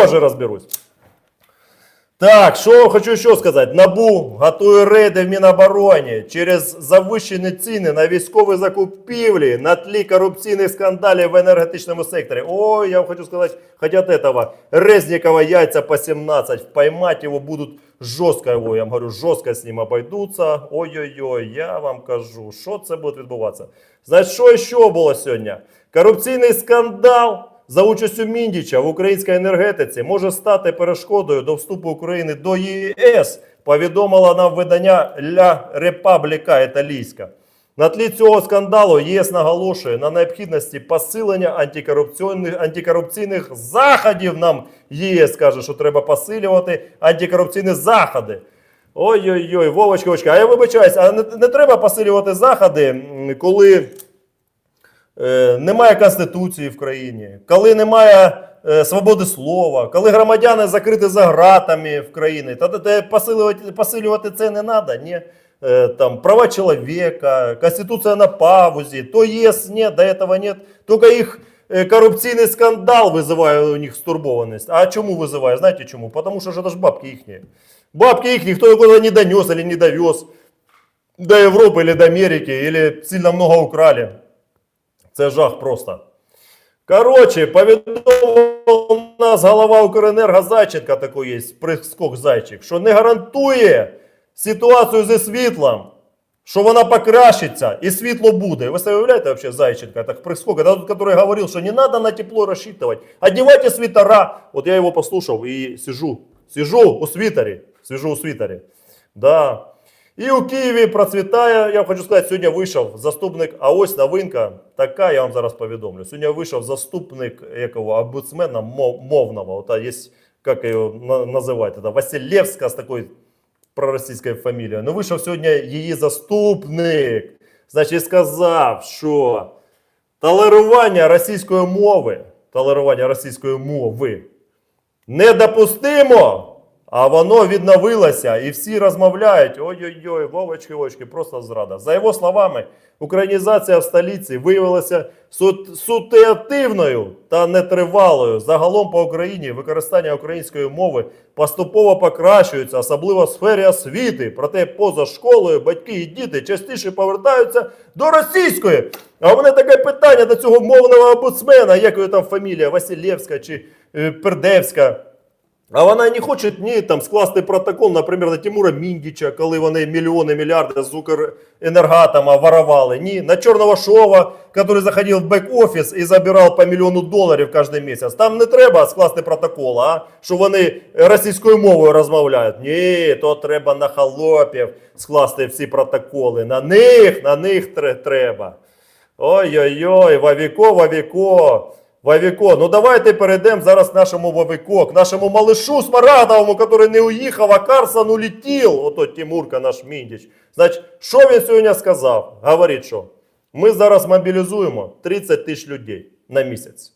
позже разберусь. Так, що хочу що сказати. НАБУ готує рейди в Мінобороні через завищені ціни на військові закупівлі на тлі корупційних скандалів в енергетичному секторі. Ой, я вам хочу сказати, хотят этого. Резникова яйца по 17. Поймать его будут жорстко його, я вам говорю, жорстко з ним обойдуться. Ой-ой-ой, я вам кажу, що це буде відбуватися. Значить, що ще було сьогодні? Корупційний скандал За участю Міндіча в українській енергетиці може стати перешкодою до вступу України до ЄС, повідомила нам видання Ля Репабліка Італійська. На тлі цього скандалу ЄС наголошує на необхідності посилення антикорупційних, антикорупційних заходів. Нам ЄС каже, що треба посилювати антикорупційні заходи. Ой-ой-ой, Вовочка, а я вибачаюсь, а не, не треба посилювати заходи, коли немає конституції в країні, коли немає е, свободи слова, коли громадяни закриті за ґратами в країні, та посилювати, посилювати це не треба. Ні. Е, там, права человека, конституция на паузі, то єс, ні, до этого нет. Только їх е, коррупційний скандал визиває у них стурбованість. А чому визиває? Знаєте чому? Потому що це ж бабки їхні. Бабки їхні, хто його не донес или не довез до Європи или до Америки, или сильно много украли. Це жах просто. Коротше, повідомив нас голова Укренерго Зайченка, такий є, прискок Зайчик, що не гарантує ситуацію зі світлом, що вона покращиться і світло буде. Ви себе уявляєте вообще Зайченка, так прискок, это тот, который говорил, что не надо на тепло рассчитывать. Одевайте свитера. Вот я его послушал и сижу, сижу у свитере, сижу у свитере. Да. І у Києві процвітає, я хочу сказати, сьогодні вийшов заступник, а ось новинка така, я вам зараз повідомлю. Сьогодні вийшов заступник якого омбудсмена мов- мовного, ота є, як його на- називають, Василевська з такою проросійською фамілією. Ну вийшов сьогодні її заступник. Значить, сказав, що толерування російської мови, толерування російської мови недопустимо, а воно відновилося, і всі розмовляють. Ой-ой-ой, Вовочки, Вовочки, просто зрада. За його словами, українізація в столиці виявилася сут- ситуативною та нетривалою. Загалом по Україні використання української мови поступово покращується, особливо в сфері освіти. Проте поза школою батьки і діти частіше повертаються до російської. А у мене таке питання до цього мовного омбудсмена, як його там фамілія, Василєвська чи е, Пердевська. А вона не хоче ні там скласти протокол, наприклад, на Тимура Міндіча, коли вони мільйони, мільярди з Укренергатома воровали. Ні, на Чорного Шова, який заходив в бек-офіс і забирав по мільйону доларів кожен місяць. Там не треба скласти протокол, а що вони російською мовою розмовляють. Ні, то треба на холопів скласти всі протоколи. На них, на них треба. Ой-ой-ой, Вавіко, Вавіко. Вавіко, ну давайте перейдемо зараз нашому Вавіко, к нашому малышу Смарагдовому, який не уїхав, а Карсон улетів. Ото Тимурка наш Міндіч. Значить, що він сьогодні сказав? Говорить, що ми зараз мобілізуємо 30 тисяч людей на місяць.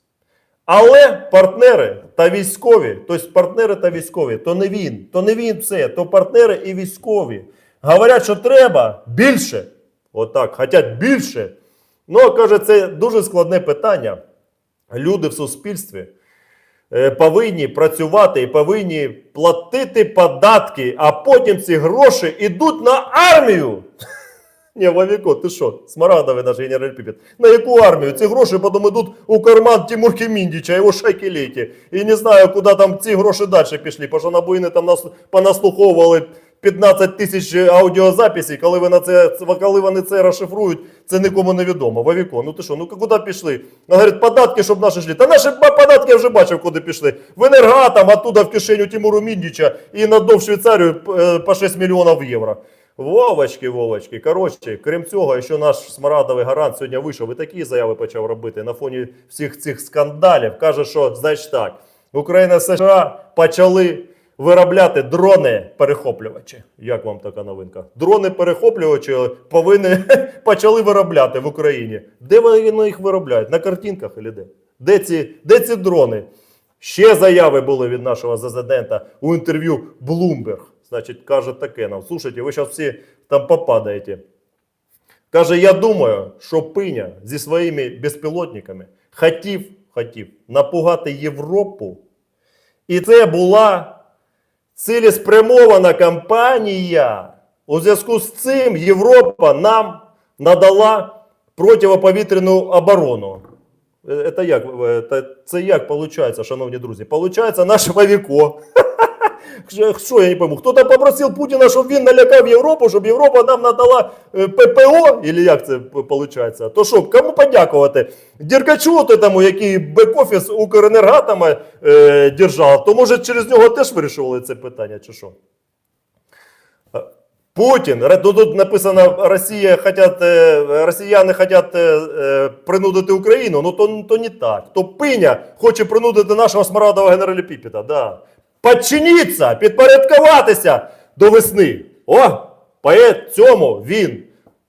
Але партнери та військові, тобто партнери та військові, то не він, то не він все, то партнери і військові. Говорять, що треба більше. Отак, хочуть більше. Ну, каже, це дуже складне питання. Люди в суспільстві е, повинні працювати і повинні платити податки, а потім ці гроші йдуть на армію. Ні, Вовіко, ти що? Смарагдовий наш генераль Піпіт. На яку армію? Ці гроші потім йдуть у карман Тимурки Міндіча, його шайки. І не знаю, куди там ці гроші далі пішли, бо що на буїни там нас понаслуховували 15 тисяч аудіозаписей, коли, ви на це, коли вони це розшифрують, це нікому не відомо. Вовіко, ну ти що, ну куди пішли? Він говорить, податки, щоб наші йшли. Та наші податки я вже бачив, куди пішли. В енергатам, оттуда в кишеню Тимуру Міндіча і на дом Швейцарію е, по 6 мільйонів євро. Вовочки, Вовочки. Коротше, крім цього, ще наш смарагдовий гарант сьогодні вийшов і такі заяви почав робити на фоні всіх цих скандалів. Каже, що значить так, Україна США почали виробляти дрони перехоплювачі. Як вам така новинка? Дрони перехоплювачі повинні почали виробляти в Україні. Де вони їх виробляють? На картинках чи де? Де ці, де ці дрони? Ще заяви були від нашого президента у інтерв'ю Bloomberg. Значить, каже таке нам. Слушайте, ви зараз всі там попадаєте. Каже, я думаю, що Пиня зі своїми безпілотниками хотів, хотів напугати Європу І це була цілеспрямована кампанія. У зв'язку з цим Європа нам надала противоповітряну оборону. Е, як, е, це- це як виходить, шановні друзі? Получається, наше Вавіко. Що- я не пойму? Хто-то попросив Путіна, щоб він налякав Європу, щоб Європа нам надала е, ППО, Или як це виходить? То що, кому подякувати? Деркачу от этому, який бек-офіс Укренергатами е, держав, то може через нього теж вирішували це питання, чи що? Е, Путін, тут написано, Росія хотят, е, росіяни е, е, принудити Україну, ну то, то не так. То пиня хоче принудити нашого смарадового генералі Піпіта. Да. Подчиніться, підпорядкуватися до весни. О, по цьому він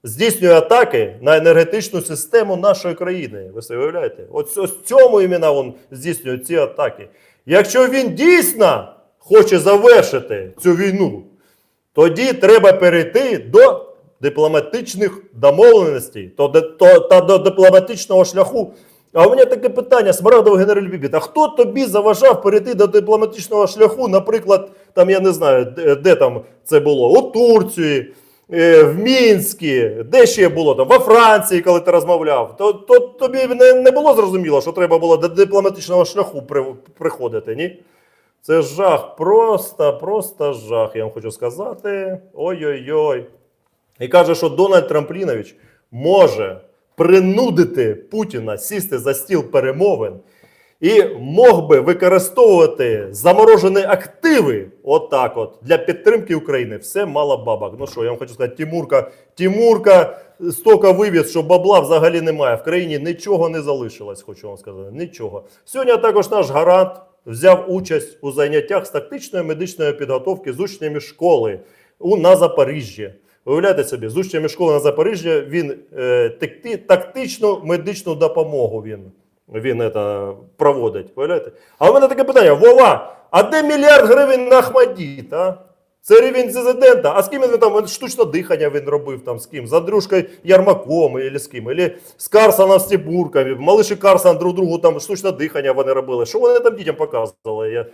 здійснює атаки на енергетичну систему нашої країни. Ви собі уявляєте? От ось цьому іменно він здійснює ці атаки. Якщо він дійсно хоче завершити цю війну, тоді треба перейти до дипломатичних домовленостей та до дипломатичного шляху. А у мене таке питання, Смарагдовий генераль Бібіт, хто тобі заважав перейти до дипломатичного шляху, наприклад, там я не знаю, де, де там це було, у Турції, е, в Мінську, де ще було там, во Франції, коли ти розмовляв, то, то тобі не, не було зрозуміло, що треба було до дипломатичного шляху при, приходити, ні? Це жах, просто, просто жах, я вам хочу сказати. Ой-ой-ой. І каже, що Дональд Трамплінович може принудити Путіна сісти за стіл перемовин і мог би використовувати заморожені активи отак от для підтримки України. Все мало бабок. Ну що, я вам хочу сказати, Тимурка, Тимурка стока вивіз, що бабла взагалі немає. В країні нічого не залишилось, хочу вам сказати. Нічого. Сьогодні також наш гарант взяв участь у заняттях з тактичної медичної підготовки з учнями школи у, на Запоріжжі. Уявляєте собі, з учнями школи на Запоріжжя він е, такти, тактичну медичну допомогу він, він это, проводить. Уявляєте? А у мене таке питання: Вова, а де мільярд гривень на Ахмадіт? А? Це рівень президента. А з ким він там штучне дихання він робив там з ким? З Андрюшкою Ярмаком или з ким? Или з Карсоном Стебурком. Малиш і Карсон друг другу там штучне дихання вони робили. Що вони там дітям показували? Я,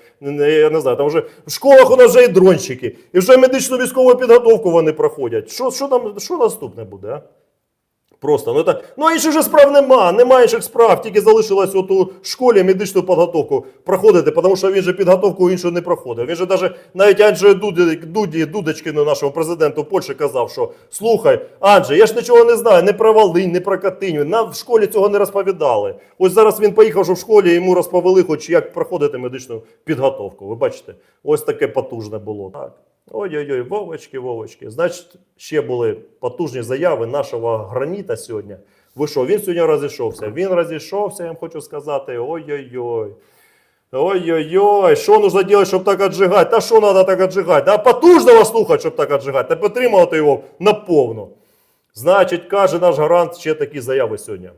я не знаю. Там вже в школах у нас вже і дронщики, і вже медичну військову підготовку вони проходять. Що, що там, що наступне буде? А? Просто ну так. Ну а інших же справ нема, немає інших справ, тільки залишилось от у школі медичну підготовку проходити, тому що він же підготовку іншу не проходив. Він же даже навіть Анджею Дуді, Дуді Дудочкину, нашому президенту Польщі, казав, що слухай, Анджей, я ж нічого не знаю, не про Волинь, не про Катиню. Нам в школі цього не розповідали. Ось зараз він поїхав що в школі, йому розповіли, хоч як проходити медичну підготовку. Ви бачите, ось таке потужне було. Так. Ой-ой-ой, Вовочки, Вовочки. Значить, ще були потужні заяви нашого граніта сьогодні. Ви що, він сьогодні розійшовся? Він розійшовся, я вам хочу сказати. Ой-ой-ой. Ой-ой-ой, що нужно делать, щоб так отжигати? Та що треба так отжигати? Да потужного слухати, щоб так отжигати, та підтримувати його наповну. Значить, каже наш гарант ще такі заяви сьогодні.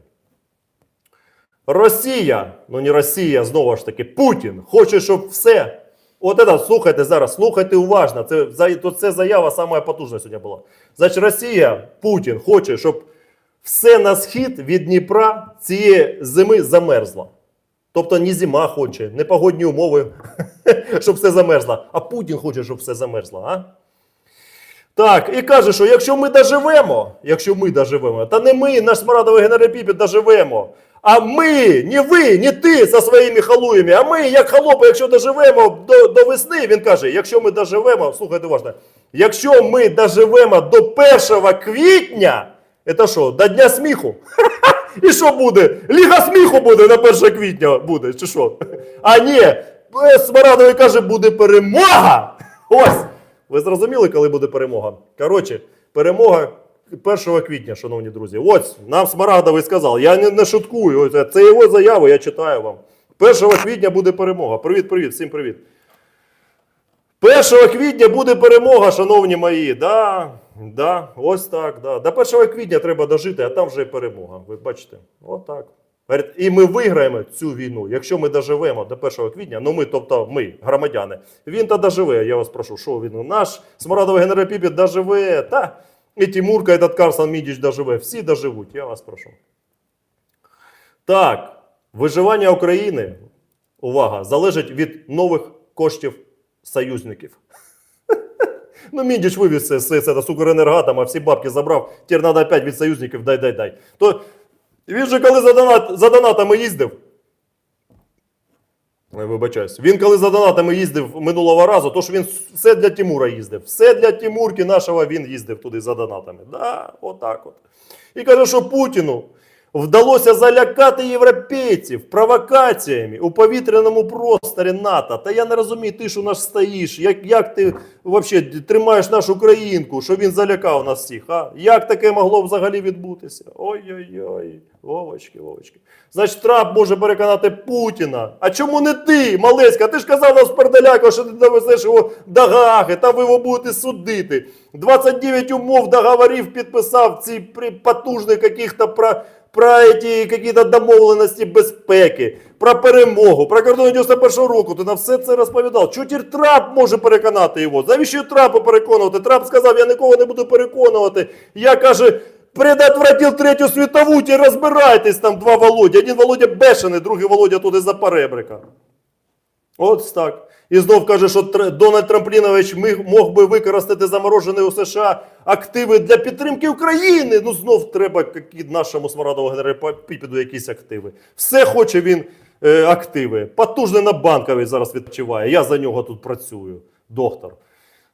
Росія, ну не Росія, знову ж таки, Путін хоче, щоб все. От це, слухайте зараз, слухайте уважно. Це, то це заява сама потужна сьогодні була. Значить, Росія, Путін хоче, щоб все на схід від Дніпра цієї зими замерзло. Тобто не зима хоче, не погодні умови, щоб все замерзло. А Путін хоче, щоб все замерзло. А? Так, і каже, що якщо ми доживемо, якщо ми доживемо, та не ми, наш смарадовий генерал доживемо. А ми, не ви, не ти зі своїми халуями, а ми, як холопи, якщо доживемо до, до весни, він каже, якщо ми доживемо, слухайте уважно, якщо ми доживемо до 1 квітня, це що, до Дня сміху? І що буде? Ліга сміху буде на 1 квітня буде, чи що? А ні, е, Смарадовий каже, буде перемога. Ось. Ви зрозуміли, коли буде перемога? Коротше, перемога 1 квітня, шановні друзі. Ось нам Смарагдовий сказав. Я не, не шуткую. Ось це його заява, я читаю вам. 1 квітня буде перемога. Привіт, привіт, всім привіт. 1 квітня буде перемога, шановні мої. Да, да, ось так. Да. До 1 квітня треба дожити, а там вже перемога. Ви бачите? Отак. І ми виграємо цю війну, якщо ми доживемо до 1 квітня, ну ми, тобто ми, громадяни, він та доживе, я вас прошу, що він? Наш Смарадовий генерал Піпіт доживе, та і Тимурка, этот Карсон Мідіч доживе, всі доживуть, я вас прошу. Так, виживання України, увага, залежить від нових коштів союзників. Ну, Міндіч вивіз це, це, це, з Укренергатом, а всі бабки забрав, тепер треба опять від союзників, дай, дай, дай. То він же коли за, донат, за донатами їздив, Вибачаюсь. Він коли за донатами їздив минулого разу, то ж він все для Тимура їздив. Все для Тимурки нашого він їздив туди за донатами. Да, отак от. І каже, що Путіну вдалося залякати європейців провокаціями у повітряному просторі НАТО. Та я не розумію, ти у нас стоїш. Як, як ти взагалі тримаєш нашу країнку, що він залякав нас всіх? А? Як таке могло взагалі відбутися? Ой-ой-ой, Вовочки, Вовочки. Значить, Трамп може переконати Путіна. А чому не ти, Малеська? Ти ж казав нас передаляко, що ти довезеш його до Гаги, там ви його будете судити. 29 умов договорів підписав ці при- потужні каких-то про, про эти какие-то домовленості безпеки, про перемогу, про кордон 91 року. Ти на все це розповідав. Тепер Трамп може переконати його? Завіщо Трампа переконувати? Трамп сказав, я нікого не буду переконувати. Я каже. Предотвратил Третю світову, ті розбирайтесь там два Володя. Один Володя бешений, другий Володя туди за перебрика. От так. І знов каже, що Дональд Трамплінович мог би використати заморожені у США активи для підтримки України. Ну знов треба нашому смарадовому Піпіду якісь активи. Все хоче він е, активи. Потужний на банковій зараз відпочиває. Я за нього тут працюю, доктор.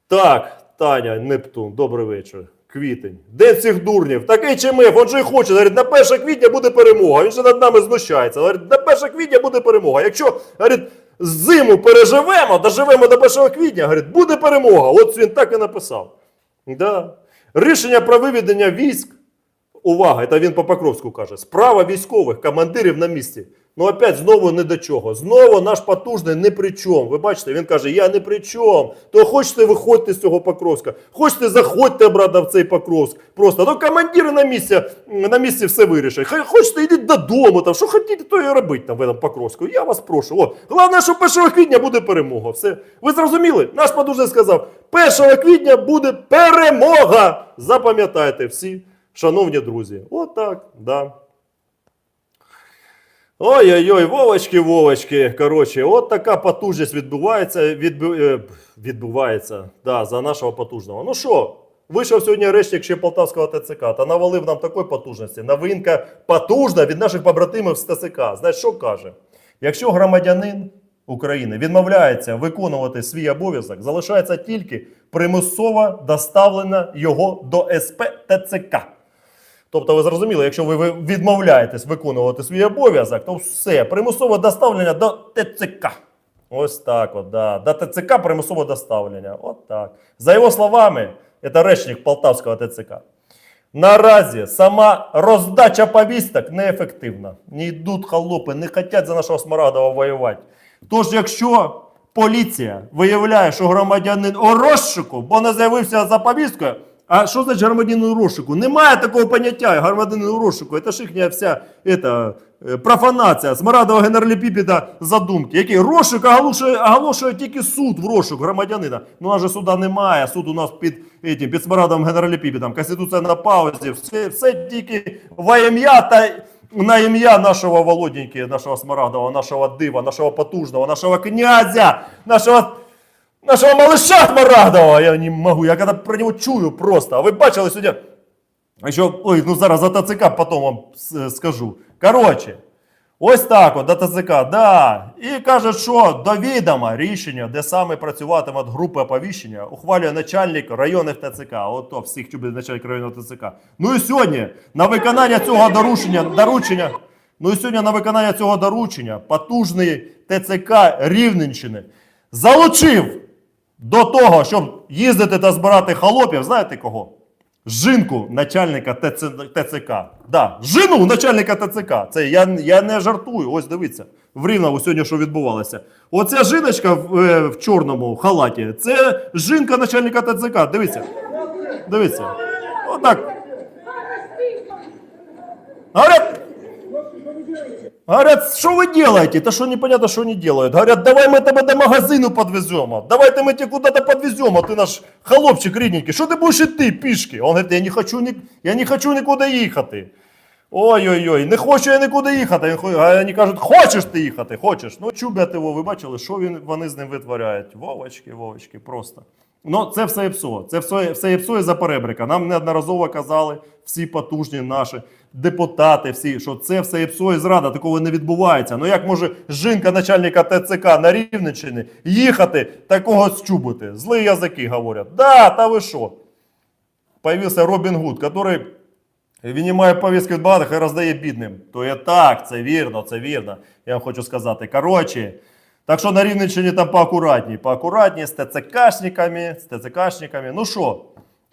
Так, Таня, Нептун, добрий вечір. Квітень. День цих дурнів. Такий ЧМФ, він же і хоче. Говорить, на 1 квітня буде перемога. Він же над нами знущається. Говорить, на 1 квітня буде перемога. Якщо говорить, зиму переживемо, доживемо до 1 квітня, говорить, буде перемога. От він так і написав. Да. Рішення про виведення військ. Увага, це він по Покровську каже. Справа військових, командирів на місці. Ну, опять знову не до чого. Знову наш потужний не при чому. Ви бачите, він каже, я не при чому. То хочете, виходьте з цього Покровська. Хочете, заходьте обратно в цей Покровськ. Просто ну, командири на місці, на місці все вирішать. Хай хочете, йдіть додому. Там, що хотіте, то і робіть там в этом Покровську. Я вас прошу. О, головне, що 1 квітня буде перемога. Все. Ви зрозуміли? Наш потужний сказав, 1 квітня буде перемога. Запам'ятайте всі, шановні друзі. Отак, да. Ой-ой-ой, Вовочки, Вовочки. Коротше, от така потужність відбувається, відбу, е, відбувається да, за нашого потужного. Ну що, вийшов сьогодні речник ще Полтавського ТЦК та навалив нам такої потужності. Новинка потужна від наших побратимів з ТЦК. Знаєш, що каже? Якщо громадянин України відмовляється виконувати свій обов'язок, залишається тільки примусове доставлення його до СП ТЦК. Тобто, ви зрозуміли, якщо ви відмовляєтесь виконувати свій обов'язок, то все, примусове доставлення до ТЦК. Ось так от, да. До ТЦК примусове доставлення. От так. За його словами, це речник Полтавського ТЦК. Наразі сама роздача повісток неефективна. Не йдуть холопи, не хочуть за нашого Смарагдова воювати. Тож, якщо поліція виявляє, що громадянин у розшуку, бо не з'явився за повісткою, а що значить громадянин у розшуку? Немає такого поняття громадянин у розшуку. Це ж їхня вся ета, е, профанація Смарадова генераліпіпіда задумки. Який розшук оголошує, оголошує тільки суд в розшук громадянина. Ну, нас же суда немає. Суд у нас під, етім, під Смарадовим генераліпіпідом. Конституція на паузі. Все, все тільки во ім'я та на ім'я нашого Володеньки, нашого Смарагдова, нашого дива, нашого потужного, нашого князя, нашого нашого малыша Смарагдова. Я не можу, я коли про нього чую просто. А ви бачили сьогодні? А що, ой, ну зараз за ТЦК потім вам скажу. Коротше, ось так от, до ТЦК, да. І каже, що до відома рішення, де саме працюватиме група оповіщення, ухвалює начальник районних ТЦК. Ото всіх любить начальник районного ТЦК. Ну і сьогодні на виконання цього доручення, доручення, ну і сьогодні на виконання цього доручення потужний ТЦК Рівненщини залучив до того, щоб їздити та збирати холопів, знаєте кого? Жінку начальника ТЦ, ТЦК. Да, жену начальника ТЦК. Це я, я не жартую. Ось дивіться. В Рівному сьогодні що відбувалося. Оця жіночка в, е, в чорному халаті. Це жінка начальника ТЦК. Дивіться. Дивіться. Отак. Говорят, Говорят, что вы делаете? Это что непонятно, что они делают. Говорят, давай мы тебя до магазину подвезем. Давайте мы тебя куда-то подвезем, а ты наш холопчик рідненький. Что ты будешь идти пішки? Он говорит, я не хочу, ні... я не хочу никуда їхати. Ой-ой-ой, не хочу я нікуди їхати. Він хо- А вони кажуть, хочеш ти їхати, хочеш. Ну, чубят його, ви бачили, що він, вони з ним витворяють. Вовочки, Вовочки, просто. Ну, це все ІПСО. Це все, все ІПСО і за перебрика. Нам неодноразово казали всі потужні наші депутати, всі, що це все ІПСО і зрада, такого не відбувається. Ну як може жінка начальника ТЦК на Рівненщині їхати такого счубити? Злі язики говорять. Да, та ви що? Появився Робін Гуд, який Винімає повістки від багатих і роздає бідним. То є так, це вірно, це вірно. Я вам хочу сказати. Коротше, так що на Рівненщині там поакуратні, поакуратні з ТЦКшниками, з ТЦКшниками. Ну що,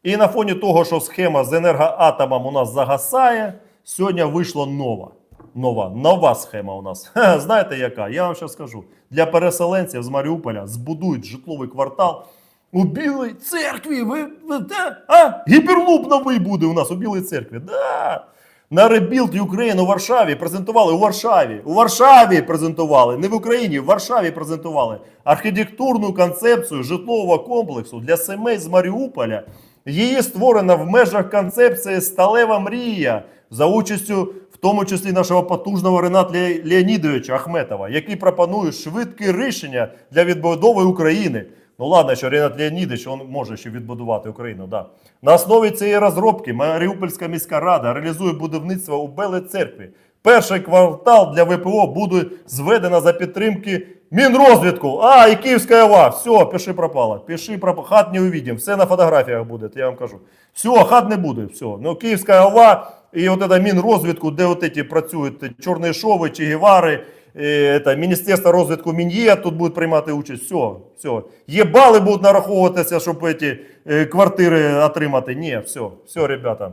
і на фоні того, що схема з енергоатомом у нас загасає, сьогодні вийшла нова. Нова, нова схема у нас. Ха, знаєте яка? Я вам ще скажу. Для переселенців з Маріуполя збудують житловий квартал у Білій церкві. Ви, ви? А? Гіперлуп новий буде у нас у Білій церкві. Да. На Rebuild Ukraine у Варшаві презентували у Варшаві. У Варшаві презентували, не в Україні, в Варшаві презентували архітектурну концепцію житлового комплексу для сімей з Маріуполя. Її створена в межах концепції Сталева мрія за участю, в тому числі нашого потужного Рената Ле- Леонідовича Ахметова, який пропонує швидкі рішення для відбудови України. Ну ладно, що Ренат Леонідович він може ще відбудувати Україну. Да. На основі цієї розробки Маріупольська міська рада реалізує будівництво у Белій церкві. Перший квартал для ВПО буде зведено за підтримки Мінрозвідку. А, і Київська ОВА. Все, пиши пропало. Пиши пропало. Хат не увидим. Все на фотографіях буде, я вам кажу. Все, хат не буде. Все. Ну, Київська ОВА і от це Мінрозвідку, де от ці працюють чорні шови, Чегівари, е, это, Міністерство розвитку Мін'є тут будуть приймати участь. Все, все. Є бали будуть нараховуватися, щоб ці е, квартири отримати. Ні, все, все, ребята.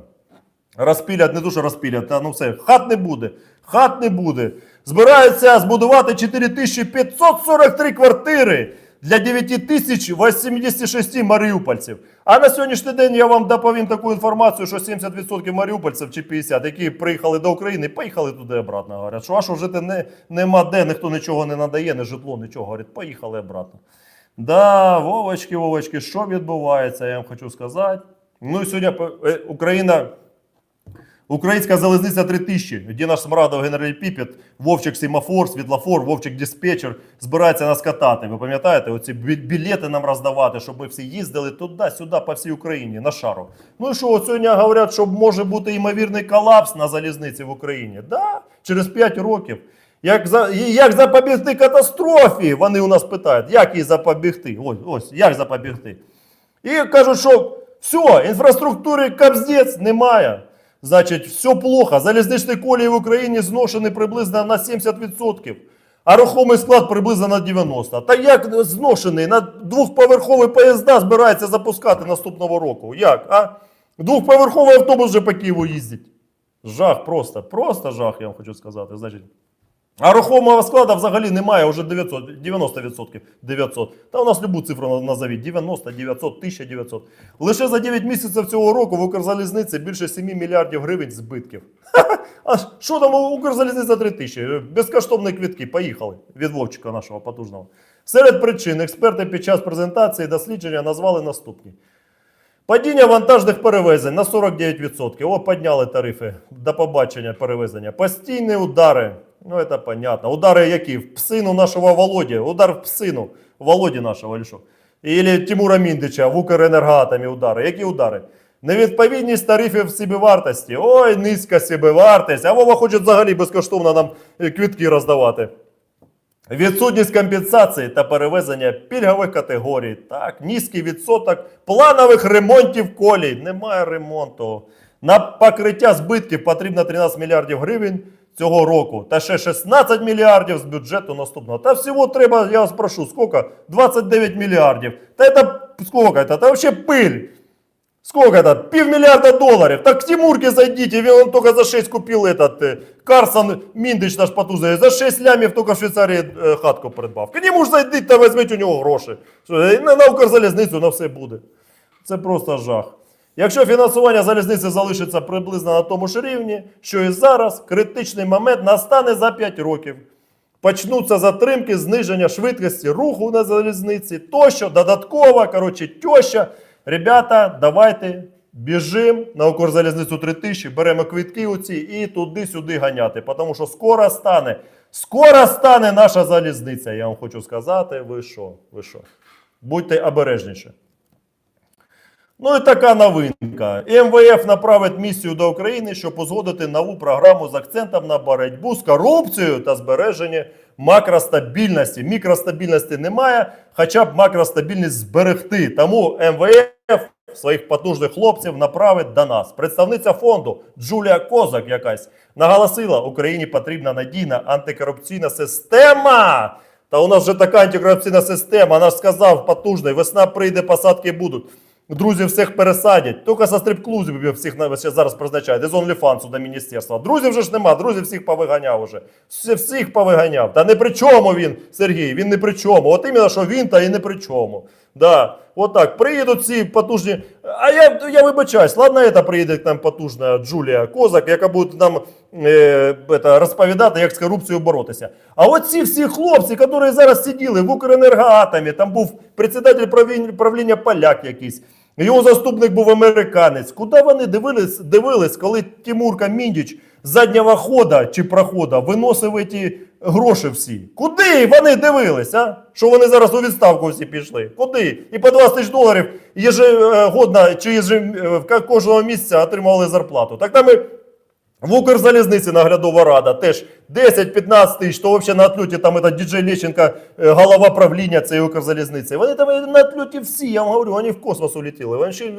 Розпілять, не що розпілять, а ну все, хат не буде. Хат не буде. Збираються збудувати 4543 квартири для 9086 маріупольців. А на сьогоднішній день я вам доповім таку інформацію, що 70% маріупольців чи 50, які приїхали до України, поїхали туди обратно. Говорять, що а що жити не, нема де, ніхто нічого не надає, не житло, нічого. Говорять, поїхали обратно. Да, Вовочки, Вовочки, що відбувається, я вам хочу сказати. Ну і сьогодні е, Україна Українська залізниця 3000, де наш Смрадов Генераль Піпет, Вовчик Семафор, Світлофор, Вовчик Диспетчер збирається нас катати. Ви пам'ятаєте, оці білети нам роздавати, щоб ми всі їздили туди-сюди по всій Україні на шару. Ну і що, сьогодні говорять, що може бути ймовірний колапс на залізниці в Україні. Да, через 5 років. Як, за, як запобігти катастрофі? Вони у нас питають, як її запобігти? Ось, ось, як запобігти? І кажуть, що все, інфраструктури капздець немає. Значить, все плохо. Залізничні колії в Україні зношені приблизно на 70%, а рухомий склад приблизно на 90%. Та як зношений? На двохповерхові поїзда збирається запускати наступного року. Як? А? Двохповерховий автобус вже по Києву їздить. Жах просто, просто жах, я вам хочу сказати. Значить, а рухомого складу взагалі немає, вже 900, 90%. 900. Та у нас любу цифру назовіть. 90, 900, 1900. Лише за 9 місяців цього року в Укрзалізниці більше 7 мільярдів гривень збитків. А що там у Укрзалізниця 3000? Безкоштовні квітки, поїхали від Вовчика нашого потужного. Серед причин експерти під час презентації дослідження назвали наступні. Падіння вантажних перевезень на 49%. О, підняли тарифи до побачення перевезення. Постійні удари. Ну, це понятно. Удари які? В псину нашого Володі. Удар в псину. Володі нашого, що? Или Тимура Міндича в Укренергоатомі удари. Які удари? Невідповідність тарифів собівартості. Ой, низька собівартість. А Вова хоче взагалі безкоштовно нам е, квітки роздавати. Відсутність компенсації та перевезення пільгових категорій. Так, низький відсоток планових ремонтів колій. Немає ремонту. На покриття збитків потрібно 13 мільярдів гривень цього року. Та ще 16 мільярдів з бюджету наступного. Та всього треба, я вас прошу, скільки? 29 мільярдів. Та це скільки? Це, це взагалі пиль. Сколько это? Півмільярда доларів. Так к Тимурке зайдите, он только за 6 купил этот э, Карсон Міндич наш потужний. За 6 лямів тільки в Швейцарії е, хатку придбав. К нему ж зайдіть та візьміть у нього гроші. Що, е, На, на Укрзалізницю на все буде. Це просто жах. Якщо фінансування залізниці залишиться приблизно на тому ж рівні, що і зараз, критичний момент настане за 5 років. Почнуться затримки, зниження швидкості руху на залізниці, тощо, додатково, коротше, тьоща. Ребята, давайте Біжим на Укрзалізницю 3000, беремо квитки оці і туди-сюди ганяти. Тому що скоро стане, скоро стане наша залізниця. Я вам хочу сказати, ви що? Ви що? Будьте обережніші. Ну і така новинка. МВФ направить місію до України, щоб узгодити нову програму з акцентом на боротьбу з корупцією та збереження макростабільності. Мікростабільності немає, хоча б макростабільність зберегти. Тому МВФ своїх потужних хлопців направить до нас. Представниця фонду Джулія Козак якась наголосила, Україні потрібна надійна антикорупційна система. Та у нас вже така антикорупційна система. Вона ж сказав потужний, весна прийде, посадки будуть. Друзі всіх пересадять. Тільки со стрип-клубів всіх зараз призначають. Із OnlyFans до міністерства. Друзів вже ж нема, друзів всіх повиганяв уже. Всіх повиганяв. Та не при чому він, Сергій, він не при чому. От іменно, що він, та і не при чому. Да. От так, приїдуть ці потужні. А я, я вибачаюсь, ладно, это приїде к нам потужна Джулія Козак, яка буде нам е, это, розповідати, як з корупцією боротися. А от ці всі хлопці, які зараз сиділи в Укренергоатомі, там був председатель правління поляк якийсь. Його заступник був американець. Куди вони дивились, дивились, коли Тимурка Міндіч заднього хода чи прохода виносив ті гроші всі? Куди вони дивились, а? Що вони зараз у відставку всі пішли? Куди? І по 20 тисяч доларів ежегодно чи еже- е, кожного місяця отримували зарплату. Так там і в Укрзалізниці наглядова рада теж 10-15 тисяч, то взагалі на отльоті там этот діджей Лещенко, е, голова правління цієї Укрзалізниці. Вони там на отльоті всі, я вам говорю, вони в космос улетіли. Вони ще, і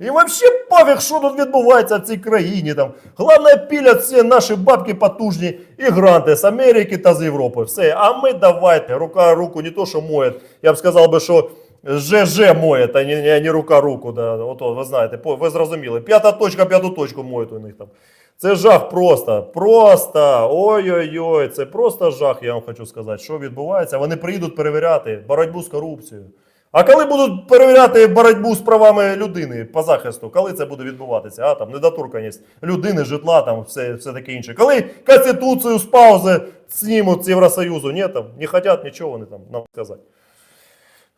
взагалі пофіг, що тут відбувається в цій країні. Там. Головне, пілять всі наші бабки потужні і гранти з Америки та з Європи. Все. А ми давайте, рука руку не то, що моє. Я б сказав би, що ЖЖ моє, а не, не, не рука руку. Да. Ото, ви знаєте, ви зрозуміли. П'ята точка, п'яту точку моють у них там. Це жах просто. Просто. Ой-ой-ой, це просто жах, я вам хочу сказати. Що відбувається? Вони приїдуть перевіряти боротьбу з корупцією. А коли будуть перевіряти боротьбу з правами людини по захисту, коли це буде відбуватися? А там недоторканість людини, житла, там все, все таке інше. Коли Конституцію з паузи знімуть з Євросоюзу, ні, там, не хочуть нічого вони там нам сказати.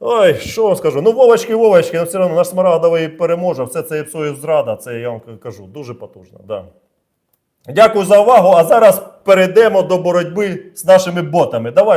Ой, що вам скажу? Ну, Вовочки, Вовочки, ну все одно наш Смарагдовий переможе. Все це псою зрада, це я вам кажу, дуже потужно. Да. Дякую за увагу. А зараз перейдемо до боротьби з нашими ботами. Давай.